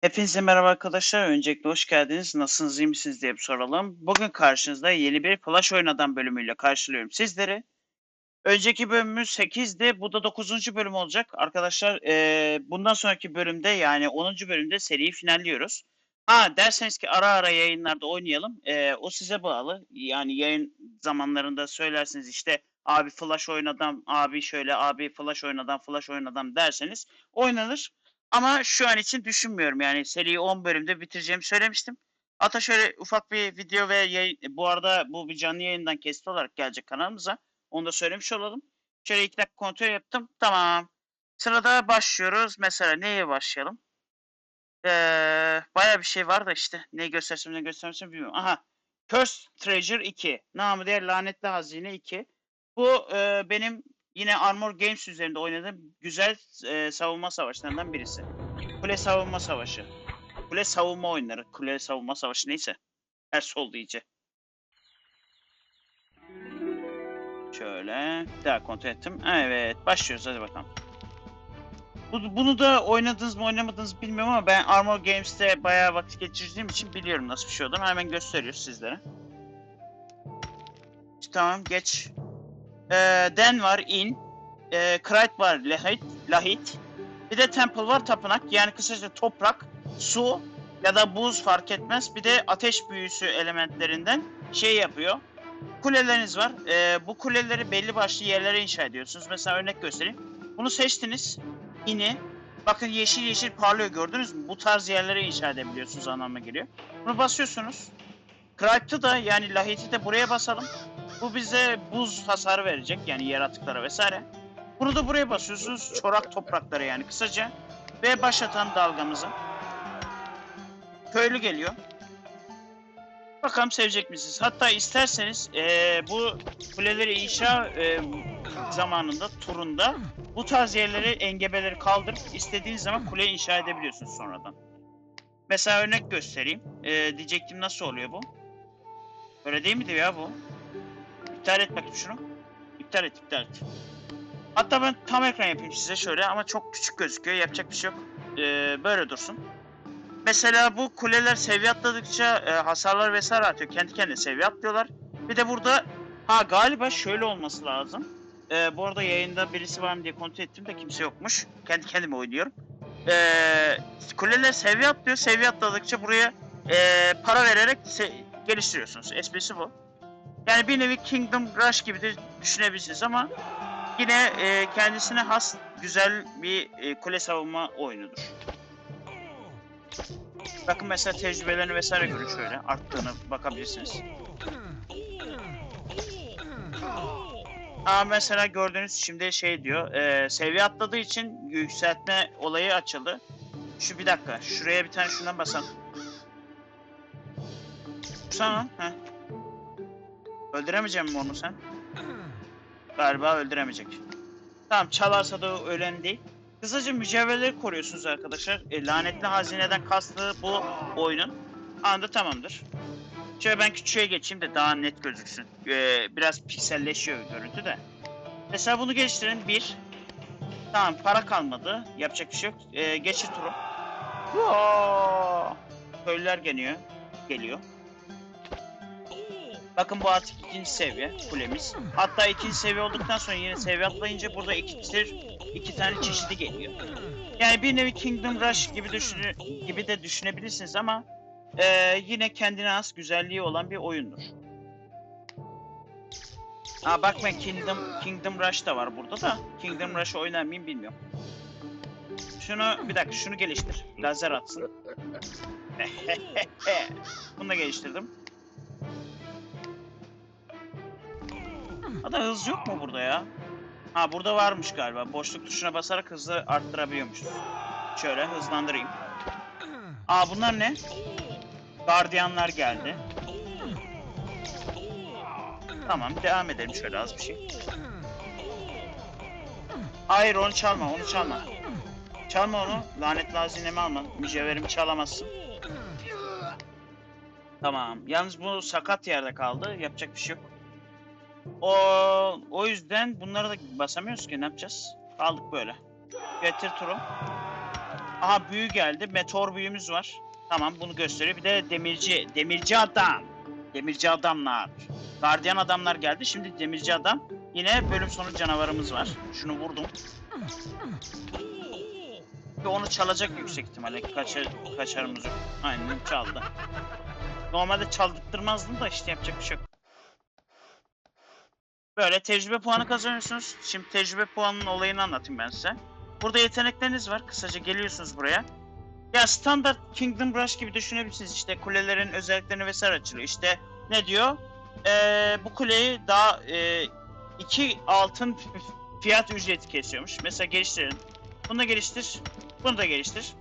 Hepinize merhaba arkadaşlar. Öncelikle hoş geldiniz. Nasılsınız, iyi misiniz diye bir soralım. Bugün karşınızda yeni bir Flash oynadan bölümüyle karşılıyorum sizleri. Önceki bölümümüz 8'di. Bu da 9. bölüm olacak. Arkadaşlar eee, bundan sonraki bölümde yani 10. bölümde seriyi finalliyoruz. Ha derseniz ki ara ara yayınlarda oynayalım. eee, o size bağlı. Yani yayın zamanlarında söylersiniz işte abi Flash oynadan, abi şöyle, abi Flash oynadan, Flash oynadan derseniz oynanır. Ama şu an için düşünmüyorum. Yani seriyi 10 bölümde bitireceğimi söylemiştim. Hatta şöyle ufak bir video ve yayın, bu arada bu bir canlı yayından kesit olarak gelecek kanalımıza. Onu da söylemiş olalım. Şöyle iki dakika kontrol yaptım. Tamam. Sırada başlıyoruz. Mesela neye başlayalım? Ee, Baya bir şey var da işte. Ne göstersem ne göstermesem bilmiyorum. Aha. Cursed Treasure 2. Namı diğer Lanetli Hazine 2. Bu e, benim yine Armor Games üzerinde oynadığım güzel e, savunma savaşlarından birisi. Kule savunma savaşı. Kule savunma oyunları. Kule savunma savaşı neyse. Her oldu iyice. Şöyle. Daha kontrol ettim. Evet. Başlıyoruz. Hadi bakalım. Bu- Bunu da oynadınız mı oynamadınız bilmiyorum ama ben Armor Games'te bayağı vakit geçirdiğim için biliyorum nasıl bir şey olduğunu. Hemen gösteriyor sizlere. Tamam geç. Ee, Den var in. Ee, Krait var lahit, lahit. Bir de Temple var tapınak. Yani kısaca toprak, su ya da buz fark etmez. Bir de ateş büyüsü elementlerinden şey yapıyor. Kuleleriniz var. Ee, bu kuleleri belli başlı yerlere inşa ediyorsunuz. Mesela örnek göstereyim. Bunu seçtiniz. İni. Bakın yeşil yeşil parlıyor gördünüz mü? Bu tarz yerlere inşa edebiliyorsunuz anlamına geliyor. Bunu basıyorsunuz. Kript'ı da yani lahiti de buraya basalım. Bu bize buz hasarı verecek yani yaratıklara vesaire. Bunu da buraya basıyorsunuz. Çorak topraklara yani kısaca. Ve başlatan dalgamızı. Köylü geliyor. Bakalım sevecek misiniz? Hatta isterseniz eee, bu kuleleri inşa eee, zamanında, turunda bu tarz yerleri, engebeleri kaldırıp istediğiniz zaman kule inşa edebiliyorsunuz sonradan. Mesela örnek göstereyim. Eee, diyecektim nasıl oluyor bu? Öyle değil miydi ya bu? İptal et bakayım şunu. İptal et, iptal et. Hatta ben tam ekran yapayım size şöyle ama çok küçük gözüküyor. Yapacak bir şey yok. Ee, böyle dursun. Mesela bu kuleler seviye atladıkça e, hasarlar vesaire artıyor. Kendi kendine seviye atlıyorlar. Bir de burada ha galiba şöyle olması lazım. Ee, bu arada yayında birisi var mı diye kontrol ettim de kimse yokmuş. Kendi kendime oynuyorum. Ee, kuleler seviye atlıyor. Seviye atladıkça buraya e, para vererek geliştiriyorsunuz. Esprisi bu. Yani bir nevi Kingdom Rush gibi de düşünebilirsiniz ama yine e, kendisine has güzel bir e, kule savunma oyunudur. Bakın mesela tecrübelerini vesaire görün şöyle arttığını bakabilirsiniz. Aa mesela gördüğünüz şimdi şey diyor e, seviye atladığı için yükseltme olayı açıldı. Şu bir dakika şuraya bir tane şundan basalım. Sana heh. Öldüremeyeceğim mi onu sen? Galiba öldüremeyecek. Tamam çalarsa da ölen değil. Kısaca mücevherleri koruyorsunuz arkadaşlar. E, lanetli hazineden kastı bu oyunun. Anda tamamdır. Şöyle ben küçüğe geçeyim de daha net gözüksün. E, biraz pikselleşiyor görüntü de. Mesela bunu geliştirin. Bir. Tamam para kalmadı. Yapacak bir şey yok. E, geçir turu. Oo! Köylüler geliyor. Geliyor. Bakın bu artık ikinci seviye kulemiz. Hatta ikinci seviye olduktan sonra yine seviye atlayınca burada iki, iki tane çeşidi geliyor. Yani bir nevi Kingdom Rush gibi düşünü gibi de düşünebilirsiniz ama eee, yine kendine has güzelliği olan bir oyundur. Aa bak ben Kingdom Kingdom Rush da var burada da Kingdom Rush oynar mıyım bilmiyorum. Şunu bir dakika şunu geliştir. Lazer atsın. Bunu da geliştirdim. Hatta hız yok mu burada ya? Ha burada varmış galiba. Boşluk tuşuna basarak hızı arttırabiliyormuşuz. Şöyle hızlandırayım. Aa bunlar ne? Gardiyanlar geldi. Tamam devam edelim şöyle az bir şey. Hayır onu çalma onu çalma. Çalma onu. Lanetli hazinemi alma. Mücevherimi çalamazsın. Tamam. Yalnız bu sakat yerde kaldı. Yapacak bir şey yok. O o yüzden bunları da basamıyoruz ki ne yapacağız? Kaldık böyle. Getir turu. Aha büyü geldi. Meteor büyümüz var. Tamam bunu gösteriyor. Bir de demirci. Demirci adam. Demirci adamlar. Gardiyan adamlar geldi. Şimdi demirci adam. Yine bölüm sonu canavarımız var. Şunu vurdum. Ve onu çalacak yüksek ihtimalle. Kaçar, kaçarımız yok. Aynen çaldı. Normalde çaldırtmazdım da işte yapacak bir şey yok. Böyle tecrübe puanı kazanıyorsunuz. Şimdi tecrübe puanının olayını anlatayım ben size. Burada yetenekleriniz var. Kısaca geliyorsunuz buraya. Ya standart Kingdom Rush gibi düşünebilirsiniz. İşte kulelerin özelliklerini vesaire açılıyor. İşte ne diyor? Ee, bu kuleyi daha e, iki altın fiyat ücreti kesiyormuş. Mesela geliştirin. Bunu da geliştir. Bunu da geliştir.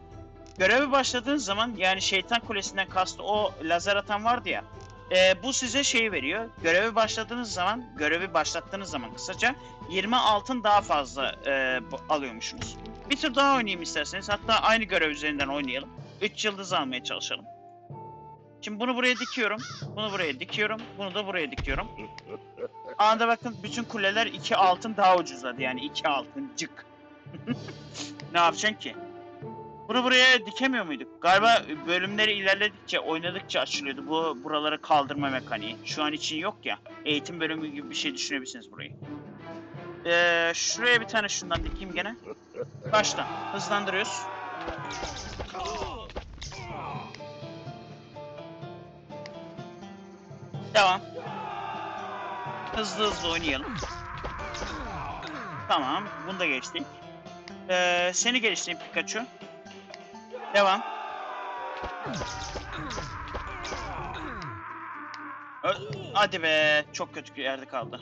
Görevi başladığın zaman yani şeytan kulesinden kastı o lazer atan vardı ya. E, bu size şeyi veriyor. Görevi başladığınız zaman, görevi başlattığınız zaman kısaca 20 altın daha fazla e, alıyormuşsunuz. Bir tur daha oynayayım isterseniz. Hatta aynı görev üzerinden oynayalım. 3 yıldız almaya çalışalım. Şimdi bunu buraya dikiyorum. Bunu buraya dikiyorum. Bunu da buraya dikiyorum. Anda bakın bütün kuleler 2 altın daha ucuzladı. Yani 2 altın cık. ne yapacaksın ki? Bunu buraya dikemiyor muyduk? Galiba bölümleri ilerledikçe, oynadıkça açılıyordu bu buraları kaldırma mekaniği. Şu an için yok ya. Eğitim bölümü gibi bir şey düşünebilirsiniz burayı. Ee, şuraya bir tane şundan dikeyim gene. Başla. Hızlandırıyoruz. Devam. Hızlı hızlı oynayalım. Tamam. Bunu da geçtik. Ee, seni geliştireyim Pikachu. Devam. Ö- Hadi be. Çok kötü bir yerde kaldı.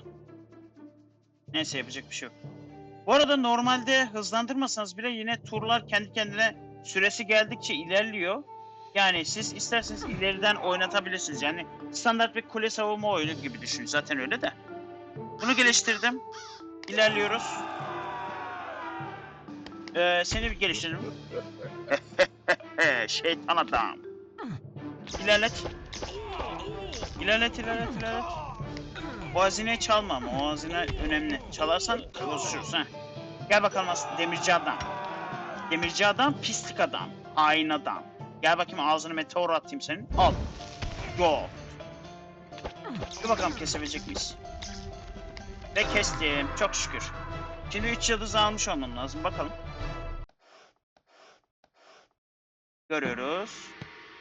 Neyse yapacak bir şey yok. Bu arada normalde hızlandırmasanız bile yine turlar kendi kendine süresi geldikçe ilerliyor. Yani siz isterseniz ileriden oynatabilirsiniz. Yani standart bir kule savunma oyunu gibi düşünün. Zaten öyle de. Bunu geliştirdim. İlerliyoruz. Ee, seni bir geliştirelim. Şeytan adam. İlerlet. İlerlet, ilerlet, ilerlet. O hazineyi çalma ama o hazine önemli. Çalarsan bozuşuruz ha. Gel bakalım aslında demirci adam. Demirci adam, pislik adam. Hain adam. Gel bakayım ağzını meteor atayım senin. Al. Go. Dur bakalım kesebilecek miyiz? Ve kestim. Çok şükür. Şimdi 3 yıldız almış olmam lazım. Bakalım. Görüyoruz.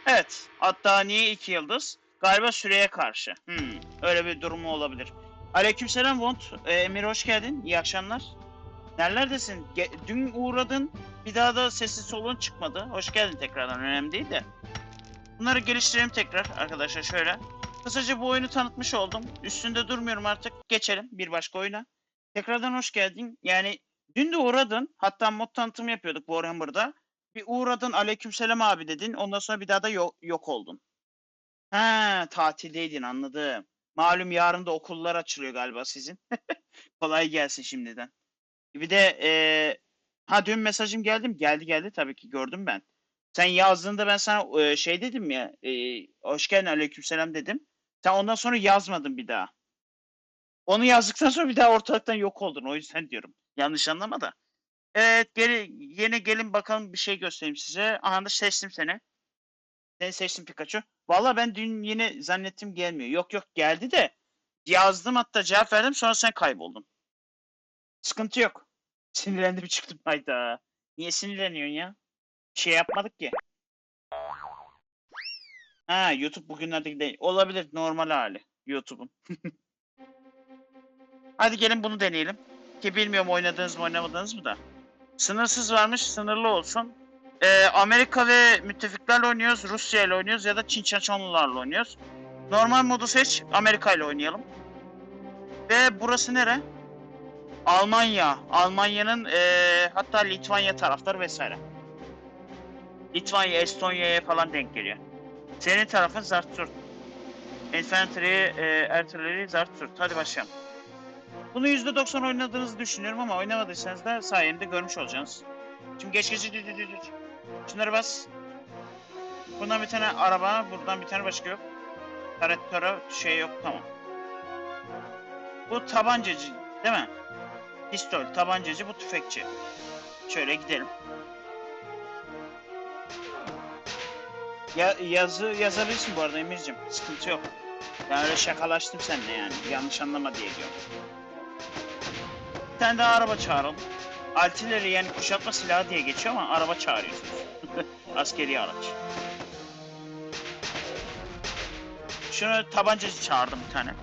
Evet. Hatta niye 2 yıldız? Galiba süreye karşı. Hmm, öyle bir durumu olabilir. Aleykümselam Vont. Ee, Emir hoş geldin. İyi akşamlar. Nerelerdesin? Ge- dün uğradın. Bir daha da sesi soluğun çıkmadı. Hoş geldin tekrardan. Önemli değil de. Bunları geliştirelim tekrar arkadaşlar şöyle. Kısaca bu oyunu tanıtmış oldum. Üstünde durmuyorum artık. Geçelim bir başka oyuna. Tekrardan hoş geldin. Yani dün de uğradın. Hatta mod tanıtımı yapıyorduk Warhammer'da. Bir uğradın aleykümselam abi dedin. Ondan sonra bir daha da yok, yok oldun. Ha tatildeydin anladım. Malum yarın da okullar açılıyor galiba sizin. Kolay gelsin şimdiden. Bir de eee, ha dün mesajım geldi mi? Geldi geldi tabii ki gördüm ben. Sen yazdığında ben sana eee, şey dedim ya. eee, hoş geldin aleykümselam dedim. Sen ondan sonra yazmadın bir daha. Onu yazdıktan sonra bir daha ortalıktan yok oldun. O yüzden diyorum. Yanlış anlama da. Evet geri, yeni gelin bakalım bir şey göstereyim size. Aha da seçtim seni. Seni seçtim Pikachu. Valla ben dün yine zannettim gelmiyor. Yok yok geldi de yazdım hatta cevap verdim sonra sen kayboldun. Sıkıntı yok. Sinirlendim çıktım hayda. Niye sinirleniyorsun ya? Bir şey yapmadık ki. Ha YouTube bugünlerde değil. Olabilir normal hali YouTube'un. Hadi gelin bunu deneyelim. Ki bilmiyorum oynadınız mı oynamadınız mı da. Sınırsız varmış sınırlı olsun. Ee, Amerika ve müttefiklerle oynuyoruz. Rusya ile oynuyoruz ya da Çin Çaçonlularla oynuyoruz. Normal modu seç. Amerika ile oynayalım. Ve burası nere? Almanya. Almanya'nın ee, hatta Litvanya tarafları vesaire. Litvanya, Estonya'ya falan denk geliyor. Senin tarafın Zartsurt. Infantry, e, Artillery, Zartsurt. Hadi başlayalım. Bunu %90 oynadığınızı düşünüyorum ama oynamadıysanız da sayemde görmüş olacaksınız. Şimdi geç geç geç geç geç. Şunları bas. Bundan bir tane araba, buradan bir tane başka yok. Tarettara şey yok tamam. Bu tabancacı değil mi? Pistol, tabancacı, bu tüfekçi. Şöyle gidelim. Ya, yazı yazabilirsin bu arada Emir'cim. Sıkıntı yok. Ben öyle şakalaştım seninle yani. Yanlış anlama diye diyorum. Bir tane daha araba çağıralım. Altileri yani kuşatma silahı diye geçiyor ama araba çağırıyorsunuz. Askeri araç. Şunu tabancacı çağırdım bir tane.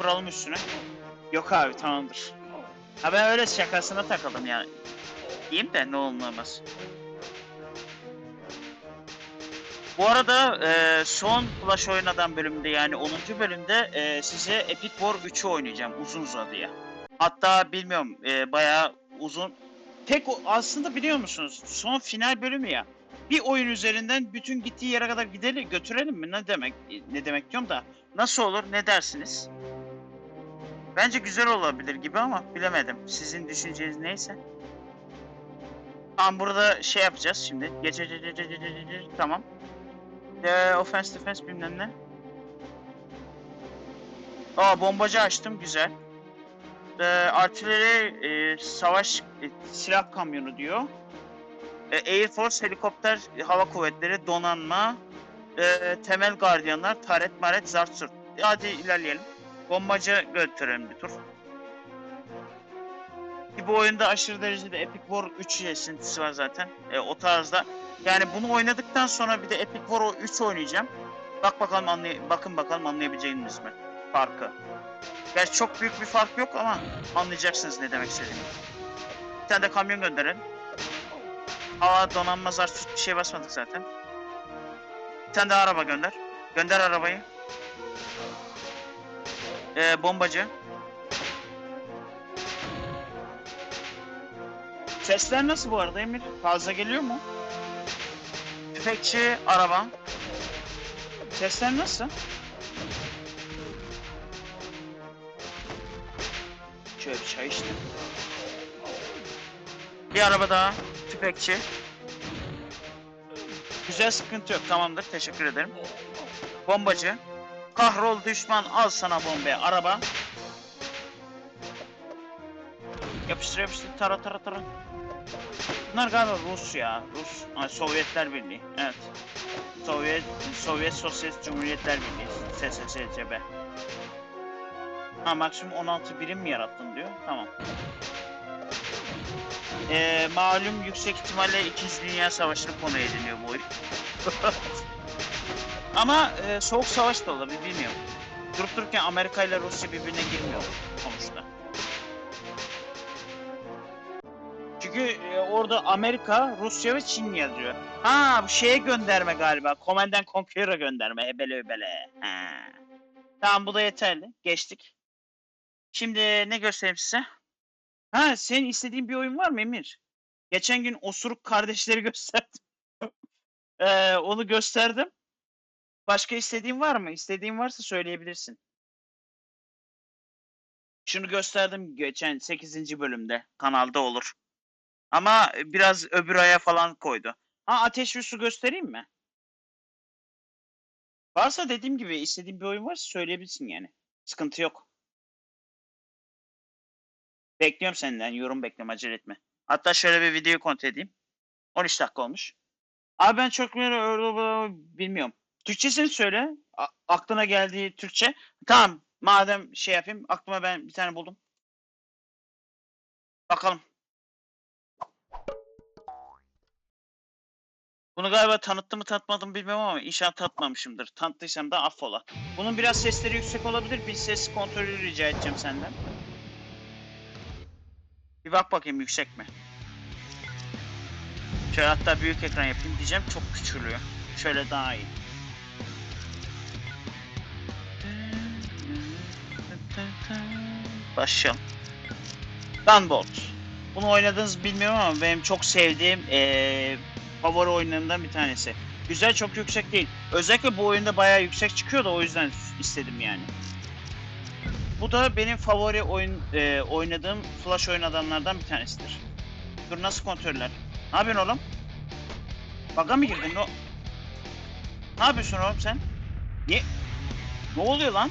Vuralım üstüne. Yok abi tamamdır. Ha ben öyle şakasına takıldım yani. Diyeyim de ne olmaz. Bu arada e, son Flash oynadan bölümde yani 10. bölümde e, size Epic War 3'ü oynayacağım uzun uzadıya. Hatta bilmiyorum e, bayağı uzun. Tek aslında biliyor musunuz son final bölümü ya. Bir oyun üzerinden bütün gittiği yere kadar gidelim götürelim mi? Ne demek ne demek diyorum da nasıl olur ne dersiniz? Bence güzel olabilir gibi ama bilemedim. Sizin düşünceniz neyse. Tamam burada şey yapacağız şimdi. Geç. tamam. Ee, offense defense bilmem ne. Aa bombacı açtım güzel. Ee, artileri e, savaş e, silah kamyonu diyor. E, Air Force helikopter e, hava kuvvetleri donanma e, temel gardiyanlar taret maret zart zurt. E, Hadi ilerleyelim. Bombacı götürelim bir tur. Ki bu oyunda aşırı derecede Epic War 3 esintisi var zaten. E, o tarzda. Yani bunu oynadıktan sonra bir de Epic War 3 oynayacağım. Bak bakalım anlay bakın bakalım anlayabileceğiniz mi farkı. Gerçi çok büyük bir fark yok ama anlayacaksınız ne demek istediğimi. Bir tane de kamyon gönderelim. Hava donanma zar bir şey basmadık zaten. Bir tane daha araba gönder. Gönder arabayı. Ee, bombacı. Sesler nasıl bu arada Emir? Fazla geliyor mu? Tüfekçi, araba. Sesler nasıl? Şöyle bir çay içtim. Bir araba daha. Tüfekçi. Güzel sıkıntı yok. Tamamdır. Teşekkür ederim. Bombacı. Kahrol düşman al sana bombaya. Araba. Yapıştır yapıştır. Tara tara tara. Bunlar galiba Rus ya. Rus. Ay, Sovyetler Birliği. Evet. Sovyet, Sovyet Sosyalist Cumhuriyetler Birliği. SSCB. Ha maksimum 16 birim mi yarattın diyor. Tamam. Ee, malum yüksek ihtimalle 2. Dünya Savaşı'nı konu ediniyor bu oyun. Ama e, Soğuk Savaş da olabilir bilmiyorum. Durup dururken Amerika ile Rusya birbirine girmiyor sonuçta. Çünkü e, orada Amerika, Rusya ve Çin yazıyor. Ha bu şeye gönderme galiba. Command and Conqueror'a gönderme. Hebele hebele. Ha. Tamam bu da yeterli. Geçtik. Şimdi ne göstereyim size? Ha senin istediğin bir oyun var mı Emir? Geçen gün Osuruk kardeşleri gösterdim. Ee, onu gösterdim. Başka istediğin var mı? İstediğin varsa söyleyebilirsin. Şunu gösterdim geçen 8. bölümde. Kanalda olur. Ama biraz öbür aya falan koydu. Ha ateş ve su göstereyim mi? Varsa dediğim gibi istediğin bir oyun varsa söyleyebilirsin yani. Sıkıntı yok. Bekliyorum senden. Yorum bekliyorum. Acele etme. Hatta şöyle bir video kontrol edeyim. 13 dakika olmuş. Abi ben çok bilmiyorum. Türkçesini söyle. A- aklına geldiği Türkçe. Tamam. Madem şey yapayım. Aklıma ben bir tane buldum. Bakalım. Bunu galiba tanıttım mı tanıtmadım bilmiyorum ama inşallah tanıtmamışımdır. Tanıttıysam da affola. Bunun biraz sesleri yüksek olabilir. Bir ses kontrolü rica edeceğim senden. Bir bak bakayım yüksek mi? Şöyle hatta büyük ekran yapayım diyeceğim. Çok küçülüyor. Şöyle daha iyi. Başlayalım. Gunbolt. Bunu oynadınız bilmiyorum ama benim çok sevdiğim eee favori oyunlarımdan bir tanesi. Güzel çok yüksek değil. Özellikle bu oyunda bayağı yüksek çıkıyor da o yüzden istedim yani. Bu da benim favori oyun e, oynadığım flash oynadanlardan bir tanesidir. Dur nasıl kontroller? Ne yapıyorsun oğlum? Baga mı girdin? Ne, ne yapıyorsun oğlum sen? Niye? Ne oluyor lan?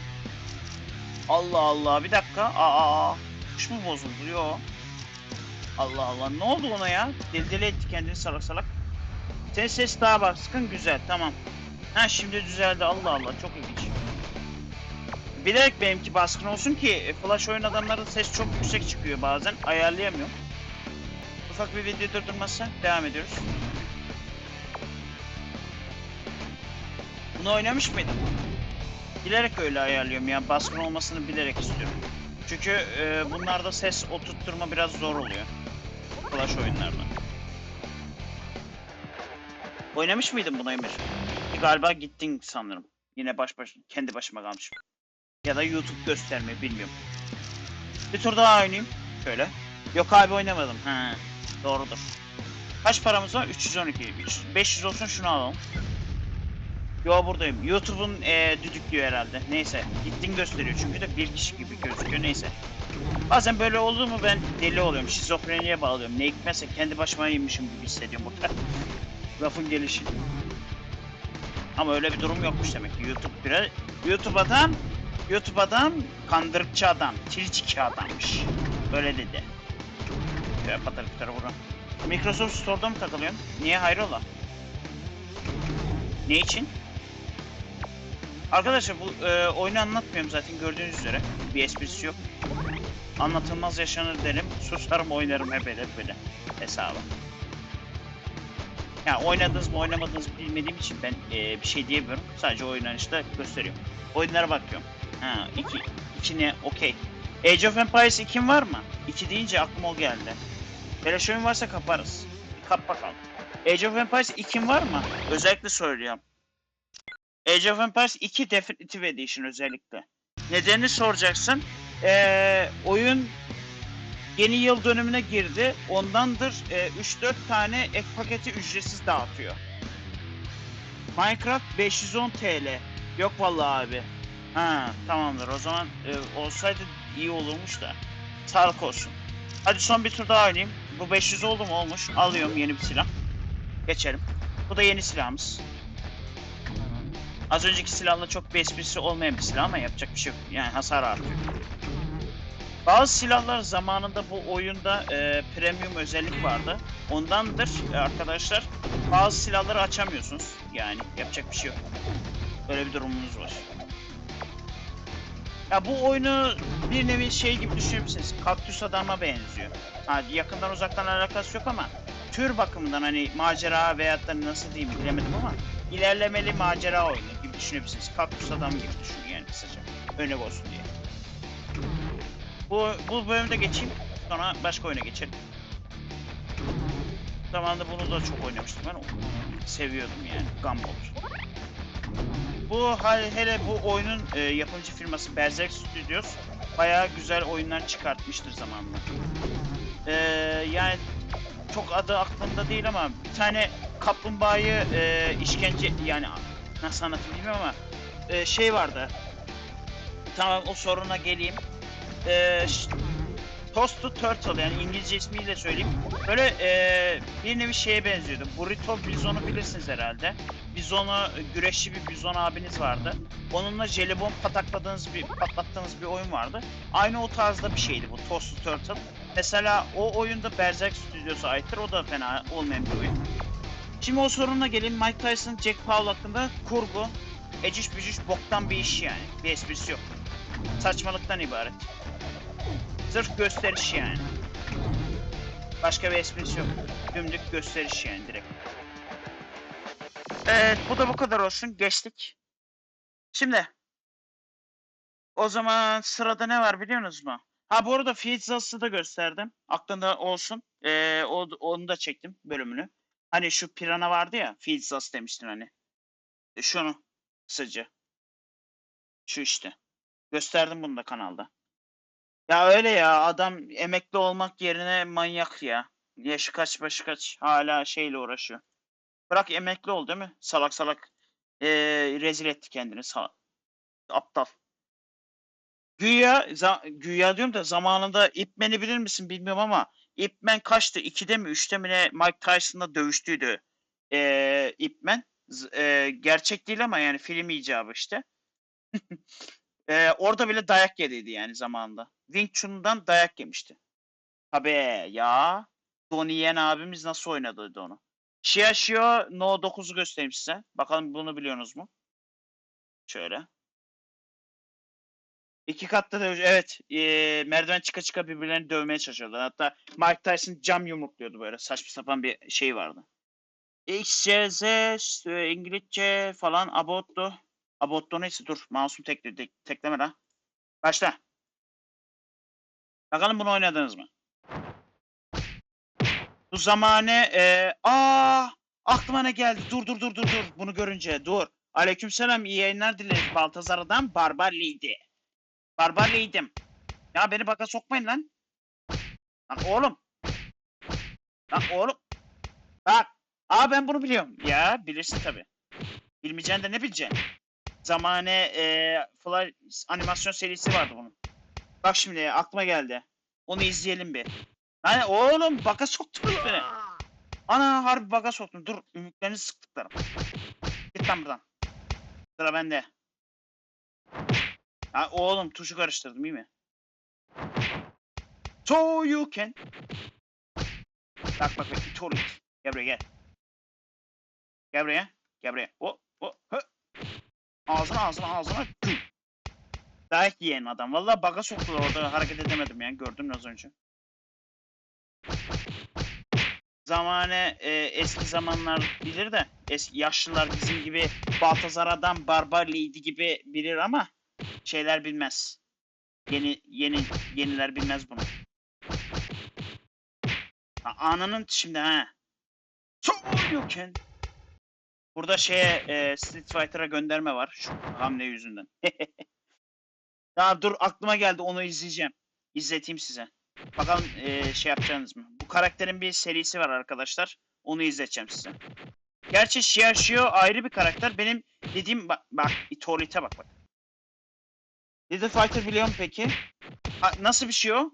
Allah Allah bir dakika. Aa, kuş mu bozuldu? Yo. Allah Allah ne oldu ona ya? Deli deli etti kendini salak salak. Senin ses daha baskın güzel tamam. Ha şimdi düzeldi Allah Allah çok ilginç. Bilerek benimki baskın olsun ki e, flash oyun adamların ses çok yüksek çıkıyor bazen ayarlayamıyorum. Ufak bir video durdurmazsa devam ediyoruz. Bunu oynamış mıydın? Bilerek öyle ayarlıyorum ya baskın olmasını bilerek istiyorum. Çünkü e, bunlarda ses oturtturma biraz zor oluyor. Flash oyunlarda. Oynamış mıydın buna Emir? Galiba gittin sanırım. Yine baş baş kendi başıma kalmışım. Ya da YouTube gösterme bilmiyorum. Bir tur daha oynayayım. Şöyle. Yok abi oynamadım. Ha, doğrudur. Kaç paramız var? 312. 300, 500 olsun şunu alalım. Yo buradayım. YouTube'un eee düdüklüyor herhalde. Neyse. Gittin gösteriyor çünkü de bir kişi gibi gözüküyor. Neyse. Bazen böyle oldu mu ben deli oluyorum. Şizofreniye bağlıyorum. Ne hikmetse kendi başıma yemişim gibi hissediyorum burada. Lafın gelişi. Ama öyle bir durum yokmuş demek ki. YouTube biraz... YouTube adam... YouTube adam kandırıkçı adam. Tilçiki adammış. Öyle dedi. Şöyle patır kütür vurun. Microsoft Store'da mı takılıyorsun? Niye hayrola? Ne için? Arkadaşlar bu e, oyunu anlatmıyorum zaten gördüğünüz üzere. Bir esprisi yok. Anlatılmaz yaşanır derim. Susarım oynarım hep böyle böyle hesabı. Yani oynadınız mı oynamadınız mı bilmediğim için ben e, bir şey diyemiyorum. Sadece oynanışta gösteriyorum. Oyunlara bakıyorum. Ha 2. 2 ne? Okey. Age of Empires 2 var mı? 2 deyince aklıma o geldi. Flash oyun varsa kaparız. Kap bakalım. Age of Empires 2 var mı? Özellikle söylüyorum. Age of Empires 2 Definitive Edition özellikle. Nedenini soracaksın. Ee, oyun yeni yıl dönümüne girdi. Ondandır e, 3-4 tane ek paketi ücretsiz dağıtıyor. Minecraft 510 TL. Yok vallahi abi. Ha tamamdır. O zaman e, olsaydı iyi olurmuş da. Sağlık olsun. Hadi son bir tur daha oynayayım. Bu 500 oldu mu? Olmuş. Alıyorum yeni bir silah. Geçelim. Bu da yeni silahımız. Az önceki silahla çok bir olmayan bir silah ama yapacak bir şey yok. Yani hasar artıyor. Bazı silahlar zamanında bu oyunda e, premium özellik vardı. Ondandır e, arkadaşlar. Bazı silahları açamıyorsunuz. Yani yapacak bir şey yok. Böyle bir durumunuz var. Ya bu oyunu bir nevi şey gibi düşünebilirsiniz. Kaktüs adama benziyor. Ha, yakından uzaktan alakası yok ama tür bakımından hani macera veyahut da nasıl diyeyim bilemedim ama ilerlemeli macera oyunu gibi düşünebilirsiniz. Kaktüs adam gibi düşünün yani kısaca. Örnek olsun diye. Bu, bu bölümde geçeyim. Sonra başka oyuna geçelim. Zamanında bunu da çok oynamıştım ben. Seviyordum yani. Gumball. Bu hele bu oyunun e, yapımcı firması Berserk Studios bayağı güzel oyunlar çıkartmıştır zamanla. E, yani çok adı aklımda değil ama bir tane kaplumbağayı e, işkence yani nasıl anlatayım bilmiyorum ama e, şey vardı. Tamam o soruna geleyim. E, Toast to Turtle yani İngilizce ismiyle söyleyeyim. Böyle e, bir nevi şeye benziyordu. Burrito Bizon'u bilirsiniz herhalde. Bizon'u güreşçi bir Bizon abiniz vardı. Onunla jelibon patakladığınız bir patlattığınız bir oyun vardı. Aynı o tarzda bir şeydi bu Toast to Turtle. Mesela o oyunda Berserk Studios'a aittir. O da fena olmayan bir oyun. Şimdi o soruna gelin. Mike Tyson, Jack Paul hakkında kurgu. Eciş bücüş boktan bir iş yani. Bir esprisi yok. Saçmalıktan ibaret. Sırf gösteriş yani. Başka bir esprisi yok. Dümdük gösteriş yani direkt. Evet bu da bu kadar olsun. Geçtik. Şimdi. O zaman sırada ne var biliyorsunuz mu? Ha bu arada Fizzas'ı da gösterdim. Aklında olsun. Ee, o, onu da çektim bölümünü. Hani şu pirana vardı ya. Fizzas demiştin hani. E, şunu. Kısaca. Şu işte. Gösterdim bunu da kanalda. Ya öyle ya adam emekli olmak yerine manyak ya. Yaşı kaç başı kaç hala şeyle uğraşıyor. Bırak emekli ol değil mi? Salak salak eee, rezil etti kendini salak. Aptal. Güya, za- güya diyorum da zamanında Ip Man'i bilir misin bilmiyorum ama Ip Man kaçtı? 2'de mi 3'te mi ne Mike Tyson'la dövüştüydü eee Ip Man. Z- eee, gerçek değil ama yani film icabı işte. Eee, orada bile dayak yediydi yani zamanında. Wing Chun'dan dayak yemişti. Tabii ya. Donnie Yen abimiz nasıl oynadıydı onu? Shiashio No 9'u göstereyim size. Bakalım bunu biliyorsunuz mu? Şöyle. İki katlı dövüş. Evet. eee, merdiven çıka çıka birbirlerini dövmeye çalışıyorlar. Hatta Mike Tyson cam yumrukluyordu böyle. Saçma sapan bir şey vardı. X, Y, Z, işte İngilizce falan abottu. Abottu neyse dur. Mouse'um tekle, tek, tekleme la. Başla. Bakalım bunu oynadınız mı? Bu zamane eee aa aklıma ne geldi? Dur dur dur dur dur. Bunu görünce dur. Aleykümselam iyi yayınlar dileriz. Baltazar adam Barbar Lady. Barbar Lady'm. Ya beni baka sokmayın lan. Lan oğlum. Lan oğlum. Bak. Aa ben bunu biliyorum. Ya bilirsin tabi. Bilmeyeceksin de ne bileceksin? Zamane eee flash animasyon serisi vardı bunun. Bak şimdi aklıma geldi. Onu izleyelim bir. Lan oğlum baka soktunuz beni. Ana harbi baga soktum. Dur ümüklerini sıktıklarım. Git lan buradan. Sıra bende. Ha oğlum tuşu karıştırdım iyi mi? So you can. Bak bak bak. Gel buraya gel. Gel buraya. Gel buraya. O o hı. Ağzına ağzına ağzına. Güm. Dayak yiyen adam. Vallahi baga soktular orada hareket edemedim yani gördüm az önce. Zamane e, eski zamanlar bilir de eski yaşlılar bizim gibi Baltazar adam Barbar Lady gibi bilir ama şeyler bilmez. Yeni yeni yeniler bilmez bunu. Ha, ananın şimdi ha. Soyuken. Burada şeye e, Street Fighter'a gönderme var şu hamle yüzünden. ya dur aklıma geldi onu izleyeceğim. İzleteyim size. Bakalım e, şey yapacaksınız mı? Bu karakterin bir serisi var arkadaşlar. Onu izleteceğim size. Gerçi Shiashio ayrı bir karakter. Benim dediğim bak, bak Itorite bak bak. Little Fighter biliyor musun peki? Ha, nasıl bir şey o?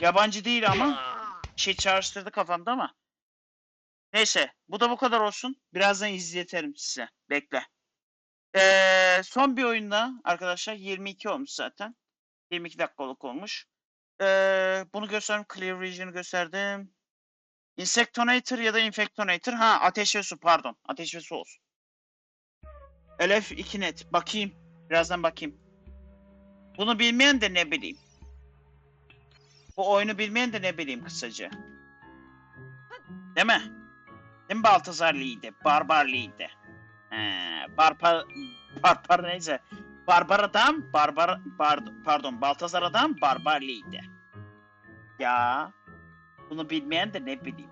Yabancı değil ama şey çağrıştırdı kafamda ama. Neyse bu da bu kadar olsun. Birazdan izleterim size. Bekle. Ee, son bir oyunda arkadaşlar 22 olmuş zaten. 22 dakikalık olmuş. Ee, bunu gösterdim. Clear Region'ı gösterdim. Insectonator ya da Infectonator. Ha ateş ve su pardon. Ateş ve su olsun. LF 2 net. Bakayım. Birazdan bakayım. Bunu bilmeyen de ne bileyim. Bu oyunu bilmeyen de ne bileyim kısaca. Değil mi? Değil mi Baltazar Lee'de? Barbar Lee'de. He, barbar, neyse. Barbar adam, barbar, bar, pardon Baltazar adam Barbar Lee'de. Ya bunu bilmeyen de ne bileyim.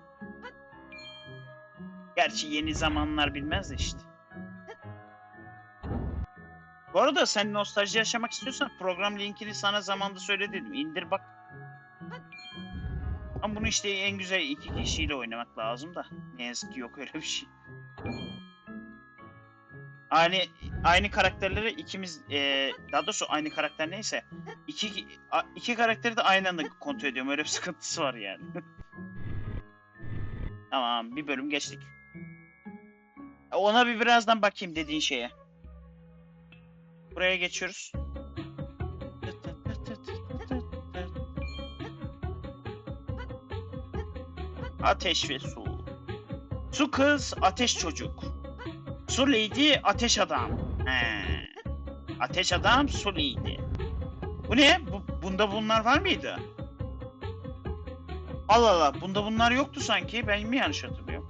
Gerçi yeni zamanlar bilmez işte. Bu arada sen nostalji yaşamak istiyorsan program linkini sana zamanda söyledim. İndir bak. Ama bunu işte en güzel iki kişiyle oynamak lazım da. Ne yazık ki yok öyle bir şey. Aynı aynı karakterleri ikimiz eee daha doğrusu aynı karakter neyse iki iki karakteri de aynı anda kontrol ediyorum. Öyle bir sıkıntısı var yani. tamam bir bölüm geçtik. Ona bir birazdan bakayım dediğin şeye. Buraya geçiyoruz. Ateş ve su. Su kız, ateş çocuk. Su lady, ateş adam. He. Ateş adam, su lady. Bu ne? Bu, bunda bunlar var mıydı? Allah Allah, bunda bunlar yoktu sanki. Ben mi yanlış hatırlıyorum?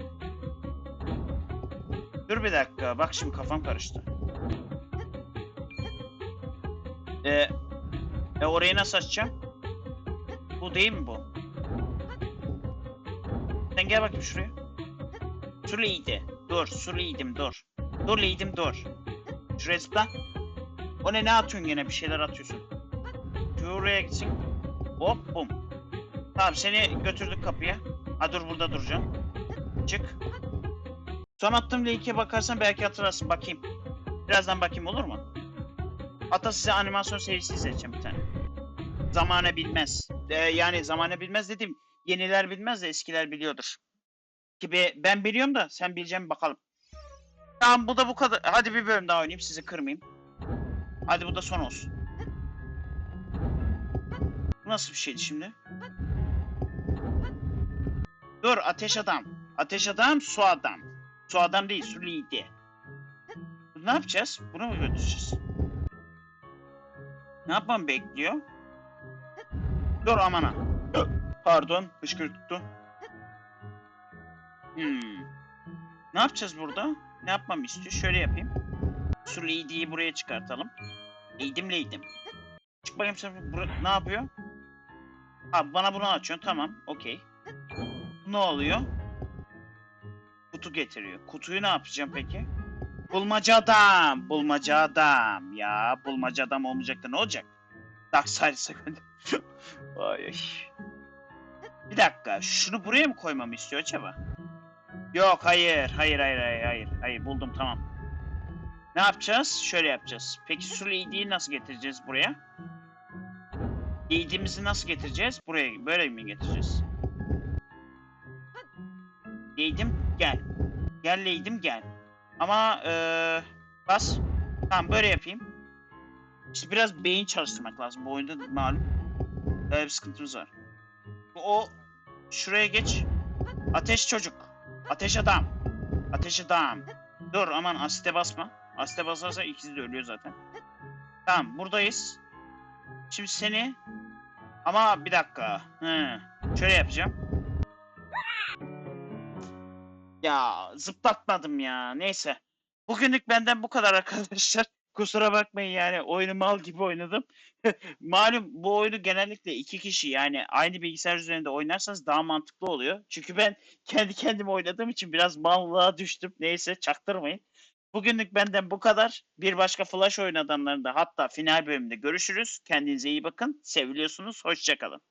Dur bir dakika, bak şimdi kafam karıştı. Ee, e orayı nasıl açacağım? Bu değil mi bu? Gel bakayım şuraya. Suliydi. Dur, Suliydim dur. Dur Leydim dur. Şuraya zıpla. O ne ne atıyorsun gene bir şeyler atıyorsun. Şuraya gitsin. Hop bum. Tamam seni götürdük kapıya. Ha dur burada duracağım. Çık. Son attığım linke bakarsan belki hatırlarsın. Bakayım. Birazdan bakayım olur mu? Hatta size animasyon serisi izleteceğim bir tane. Zamane bilmez. Ee, yani zamane bilmez dedim. Yeniler bilmez de eskiler biliyordur. Gibi ben biliyorum da sen bileceğim bakalım. Tamam bu da bu kadar. Hadi bir bölüm daha oynayayım sizi kırmayayım. Hadi bu da son olsun. Bu nasıl bir şeydi şimdi? Dur ateş adam. Ateş adam, su adam. Su adam değil, su lidi. Ne yapacağız? Bunu mu götüreceğiz? Ne yapmam bekliyor? Dur amana. Pardon, hışkırık tuttu. Hmm. Ne yapacağız burada? Ne yapmam istiyor? Şöyle yapayım. Su lady'yi buraya çıkartalım. Leydim leydim. Çık bakayım sen bura- ne yapıyor? Ha bana bunu açıyorsun tamam okey. Ne oluyor? Kutu getiriyor. Kutuyu ne yapacağım peki? Bulmaca adam. Bulmaca adam. Ya bulmaca adam olmayacak da ne olacak? Dark Side Second. Bir dakika. Şunu buraya mı koymamı istiyor acaba? Yok hayır. Hayır hayır hayır hayır. Hayır buldum tamam. Ne yapacağız? Şöyle yapacağız. Peki su lady'yi nasıl getireceğiz buraya? Lady'mizi nasıl getireceğiz? Buraya böyle mi getireceğiz? Lady'm gel. Gel Lady'm gel. Ama eee bas. Tamam böyle yapayım. İşte biraz beyin çalıştırmak lazım. Bu oyunda malum. Böyle bir sıkıntımız var. O şuraya geç. Ateş çocuk. Ateş adam. Ateş adam. Dur aman asite basma. Asite basarsa ikisi de ölüyor zaten. Tamam buradayız. Şimdi seni ama bir dakika. Hı. Şöyle yapacağım. Ya zıplatmadım ya. Neyse. Bugünlük benden bu kadar arkadaşlar. Kusura bakmayın yani oyunu mal gibi oynadım. Malum bu oyunu genellikle iki kişi yani aynı bilgisayar üzerinde oynarsanız daha mantıklı oluyor. Çünkü ben kendi kendime oynadığım için biraz mallığa düştüm. Neyse çaktırmayın. Bugünlük benden bu kadar. Bir başka Flash oyun adamlarında hatta final bölümünde görüşürüz. Kendinize iyi bakın. Seviliyorsunuz. Hoşçakalın.